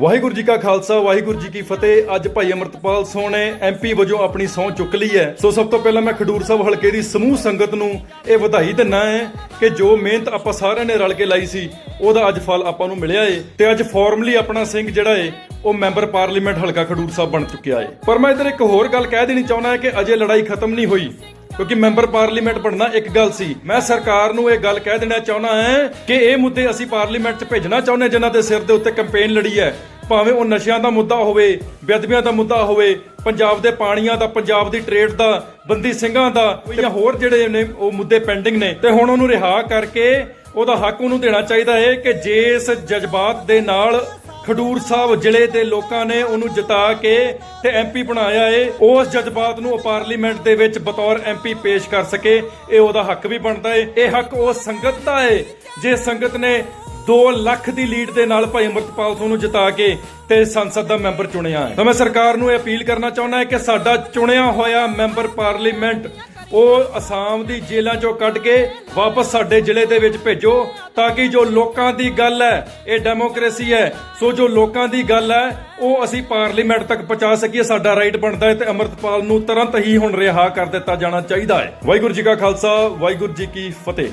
ਵਾਹਿਗੁਰੂ ਜੀ ਕਾ ਖਾਲਸਾ, ਵਾਹਿਗੁਰੂ ਜੀ ਕੀ ਫਤਿਹ। ਅੱਜ ਭਾਈ ਅਮਰਤਪਾਲ ਸਿੰਘ ਨੇ ਐਮਪੀ ਵਜੋਂ ਆਪਣੀ ਸਹੁੰ ਚੁੱਕ ਲਈ ਹੈ। ਸੋ ਸਭ ਤੋਂ ਪਹਿਲਾਂ ਮੈਂ ਖਡੂਰ ਸਾਹਿਬ ਹਲਕੇ ਦੀ ਸਮੂਹ ਸੰਗਤ ਨੂੰ ਇਹ ਵਧਾਈ ਦਿੰਨਾ ਹੈ ਕਿ ਜੋ ਮਿਹਨਤ ਆਪਾਂ ਸਾਰਿਆਂ ਨੇ ਰਲ ਕੇ ਲਾਈ ਸੀ, ਉਹਦਾ ਅੱਜ ਫਲ ਆਪਾਂ ਨੂੰ ਮਿਲਿਆ ਏ। ਤੇ ਅੱਜ ਫਾਰਮਲੀ ਆਪਣਾ ਸਿੰਘ ਜਿਹੜਾ ਏ, ਉਹ ਮੈਂਬਰ ਪਾਰਲੀਮੈਂਟ ਹਲਕਾ ਖਡੂਰ ਸਾਹਿਬ ਬਣ ਚੁੱਕਿਆ ਏ। ਪਰ ਮੈਂ ਇਧਰ ਇੱਕ ਹੋਰ ਗੱਲ ਕਹਿ ਦੇਣੀ ਚਾਹੁੰਦਾ ਹੈ ਕਿ ਅਜੇ ਲੜਾਈ ਖਤਮ ਨਹੀਂ ਹੋਈ। ਕਿਉਂਕਿ ਮੈਂਬਰ ਪਾਰਲੀਮੈਂਟ ਬਣਨਾ ਇੱਕ ਗੱਲ ਸੀ। ਮੈਂ ਸਰਕਾਰ ਨੂੰ ਇਹ ਗੱਲ ਕਹਿ ਦੇਣਾ ਚਾਹੁੰਦਾ ਹਾਂ ਕਿ ਇਹ ਮੁੱਦੇ ਅਸੀਂ ਪਾਰਲੀਮੈਂਟ 'ਚ ਭੇਜਣਾ ਚਾਹੁੰਦੇ ਜਿਨ੍ਹਾਂ ਦੇ ਸਿਰ ਦੇ ਉੱਤੇ ਕੈਂਪੇਨ ਲੜੀ ਹੈ। ਭਾਵੇਂ ਉਹ ਨਸ਼ਿਆਂ ਦਾ ਮੁੱਦਾ ਹੋਵੇ, ਬੇਅਦਬੀਆਂ ਦਾ ਮੁੱਦਾ ਹੋਵੇ, ਪੰਜਾਬ ਦੇ ਪਾਣੀਆਂ ਦਾ, ਪੰਜਾਬ ਦੀ ਟ੍ਰੇਡ ਦਾ, ਬੰਦੀ ਸਿੰਘਾਂ ਦਾ ਜਾਂ ਹੋਰ ਜਿਹੜੇ ਨੇ ਉਹ ਮੁੱਦੇ ਪੈਂਡਿੰਗ ਨੇ, ਤੇ ਹੁਣ ਉਹਨੂੰ ਰਿਹਾ ਕਰਕੇ ਉਹਦਾ ਹੱਕ ਉਹਨੂੰ ਦੇਣਾ ਚਾਹੀਦਾ ਹੈ ਕਿ ਜੇ ਇਸ ਜਜ਼ਬਾਤ ਦੇ ਨਾਲ ਖਡੂਰ ਸਾਹਿਬ ਜ਼ਿਲ੍ਹੇ ਦੇ ਲੋਕਾਂ ਨੇ ਉਹਨੂੰ ਜਿਤਾ ਕੇ ਤੇ ਐਮਪੀ ਬਣਾਇਆ ਏ। ਉਸ ਜਜ਼ਬਾਤ ਨੂੰ ਪਾਰਲੀਮੈਂਟ ਦੇ ਵਿੱਚ ਬਤੌਰ ਐਮਪੀ ਪੇਸ਼ ਕਰ ਸਕੇ। ਇਹ ਉਹਦਾ ਹੱਕ ਵੀ ਬਣਦਾ ਏ। ਇਹ ਹੱਕ ਉਹ ਸੰਗਤ ਦਾ ਏ, ਜੇ ਸੰਗਤ ਨੇ 2 ਲੱਖ ਦੀ ਲੀਡ ਦੇ ਨਾਲ ਭਾਈ ਅਮਰਤਪਾਲ ਸਿੰਘ ਨੂੰ ਜਿਤਾ ਕੇ ਤੇ ਸੰਸਦ ਦਾ ਮੈਂਬਰ ਚੁਣਿਆ ਹੈ ਤਾਂ ਮੈਂ ਸਰਕਾਰ ਨੂੰ ਇਹ ਅਪੀਲ ਕਰਨਾ ਚਾਹੁੰਦਾ ਹਾਂ ਕਿ ਸਾਡਾ ਚੁਣਿਆ ਹੋਇਆ ਮੈਂਬਰ ਪਾਰਲੀਮੈਂਟ ਉਹ ਅਸਾਮ ਦੀ ਜੇਲ੍ਹਾਂ ਚੋਂ ਕੱਢ ਕੇ ਵਾਪਸ ਸਾਡੇ ਜ਼ਿਲ੍ਹੇ ਦੇ ਵਿੱਚ ਭੇਜੋ ਤਾਂ ਕਿ ਜੋ ਲੋਕਾਂ ਦੀ ਗੱਲ ਹੈ, ਇਹ ਡੈਮੋਕ੍ਰੇਸੀ ਹੈ। ਸੋ ਜੋ ਲੋਕਾਂ ਦੀ ਗੱਲ ਹੈ, ਉਹ ਅਸੀਂ ਪਾਰਲੀਮੈਂਟ ਤੱਕ ਪਹੁੰਚਾ ਸਕੀਏ। ਸਾਡਾ ਰਾਈਟ ਬਣਦਾ ਹੈ ਤੇ ਅਮਰਤਪਾਲ ਨੂੰ ਤੁਰੰਤ ਹੀ ਹੁਣ ਰਿਹਾ ਕਰ ਦਿੱਤਾ ਜਾਣਾ ਚਾਹੀਦਾ ਹੈ। ਵਾਹਿਗੁਰੂ ਜੀ ਕਾ ਖਾਲਸਾ, ਵਾਹਿਗੁਰੂ ਜੀ ਕੀ ਫਤਿਹ।